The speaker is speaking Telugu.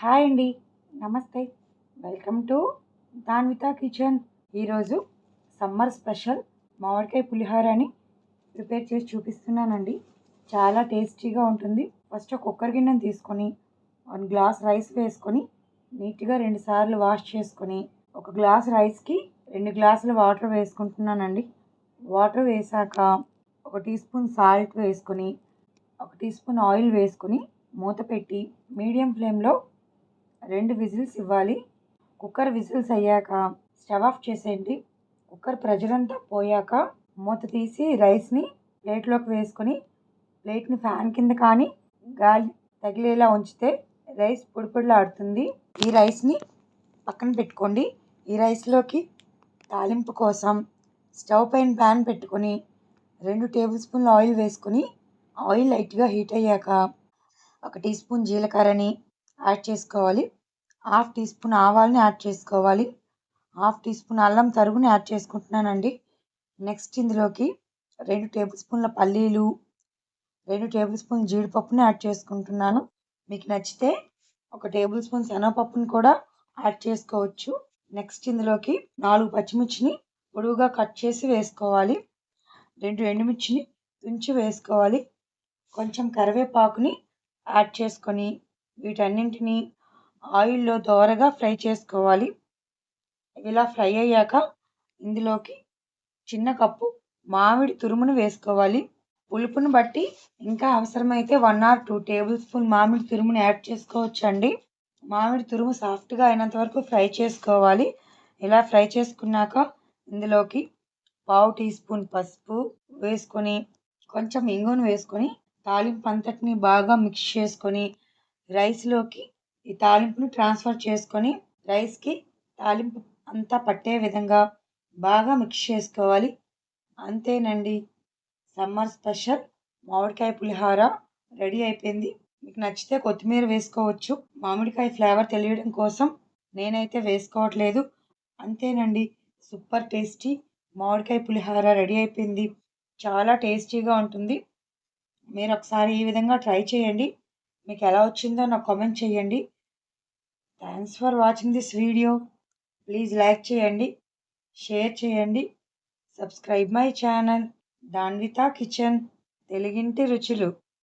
హాయ్ అండి. నమస్తే. Welcome to Danvitha kitchen. ఈరోజు సమ్మర్ స్పెషల్ మామిడికాయ పులిహోరని ప్రిపేర్ చేసి చూపిస్తున్నానండి. చాలా టేస్టీగా ఉంటుంది. ఫస్ట్ ఒక కుక్కర్ గిన్నెను తీసుకొని వన్ గ్లాస్ రైస్ వేసుకొని నీట్గా రెండు సార్లు వాష్ చేసుకొని ఒక గ్లాస్ రైస్కి రెండు గ్లాసులు వాటర్ వేసుకుంటున్నానండి. వాటర్ వేసాక ఒక టీ స్పూన్ సాల్ట్ వేసుకొని ఒక టీ స్పూన్ ఆయిల్ వేసుకొని మూత పెట్టి మీడియం ఫ్లేమ్లో రెండు విజిల్స్ ఇవ్వాలి. కుక్కర్ విజిల్స్ అయ్యాక స్టవ్ ఆఫ్ చేసేయండి. కుక్కర్ ప్రెజర్ అంతా పోయాక మూత తీసి రైస్ని ప్లేట్లోకి వేసుకొని ప్లేట్ని ఫ్యాన్ కింద కానీ గాలి తగిలేలా ఉంచితే రైస్ పొడిపొడిలా ఆడుతుంది ఈ రైస్ని పక్కన పెట్టుకోండి. ఈ రైస్లోకి తాలింపు కోసం స్టవ్ పైన ప్యాన్ పెట్టుకొని రెండు టేబుల్ స్పూన్ల ఆయిల్ వేసుకొని ఆయిల్ లైట్గా హీట్ అయ్యాక ఒక టీ స్పూన్ జీలకర్రని యాడ్ చేసుకోవాలి. హాఫ్ టీ స్పూన్ ఆవాలని యాడ్ చేసుకోవాలి. హాఫ్ టీ స్పూన్ అల్లం తరుగుని యాడ్ చేసుకుంటున్నానండి. నెక్స్ట్ ఇందులోకి రెండు టేబుల్ స్పూన్ల పల్లీలు రెండు టేబుల్ స్పూన్ జీడిపప్పుని యాడ్ చేసుకుంటున్నాను. మీకు నచ్చితే ఒక టేబుల్ స్పూన్ శనగపప్పుని కూడా యాడ్ చేసుకోవచ్చు. నెక్స్ట్ ఇందులోకి నాలుగు పచ్చిమిర్చిని పొడువుగా కట్ చేసి వేసుకోవాలి. రెండు ఎండుమిర్చిని తుంచి వేసుకోవాలి. కొంచెం కరివేపాకుని యాడ్ చేసుకొని వీటన్నింటినీ ఆయిల్లో దోరగా ఫ్రై చేసుకోవాలి. ఇలా ఫ్రై అయ్యాక ఇందులోకి చిన్న కప్పు మామిడి తురుమును వేసుకోవాలి. పులుపును బట్టి ఇంకా అవసరమైతే one or two tablespoon మామిడి తురుముని యాడ్ చేసుకోవచ్చు అండి మామిడి తురుము సాఫ్ట్గా అయినంత వరకు ఫ్రై చేసుకోవాలి. ఇలా ఫ్రై చేసుకున్నాక ఇందులోకి పావు టీ స్పూన్ పసుపు వేసుకొని కొంచెం ఇంగును వేసుకొని తాలింపు అంతటిని బాగా మిక్స్ చేసుకొని రైస్లోకి ఈ తాలింపును ట్రాన్స్ఫర్ చేసుకొని రైస్కి తాలింపు అంతా పట్టే విధంగా బాగా మిక్స్ చేసుకోవాలి. అంతేనండి. సమ్మర్ స్పెషల్ మామిడికాయ పులిహోర రెడీ అయిపోయింది. మీకు నచ్చితే కొత్తిమీర వేసుకోవచ్చు. మామిడికాయ ఫ్లేవర్ తెలియడం కోసం నేనైతే వేసుకోవట్లేదు. అంతేనండి. సూపర్ టేస్టీ మామిడికాయ పులిహోర రెడీ అయిపోయింది. చాలా టేస్టీగా ఉంటుంది. మీరు ఒకసారి ఈ విధంగా ట్రై చేయండి. మీకు ఎలా వచ్చిందో నాకు కామెంట్ చేయండి. Thanks for watching this video please like చేయండి షేర్ చేయండి subscribe my channel Danvitha kitchen తెలుగింటి రుచులు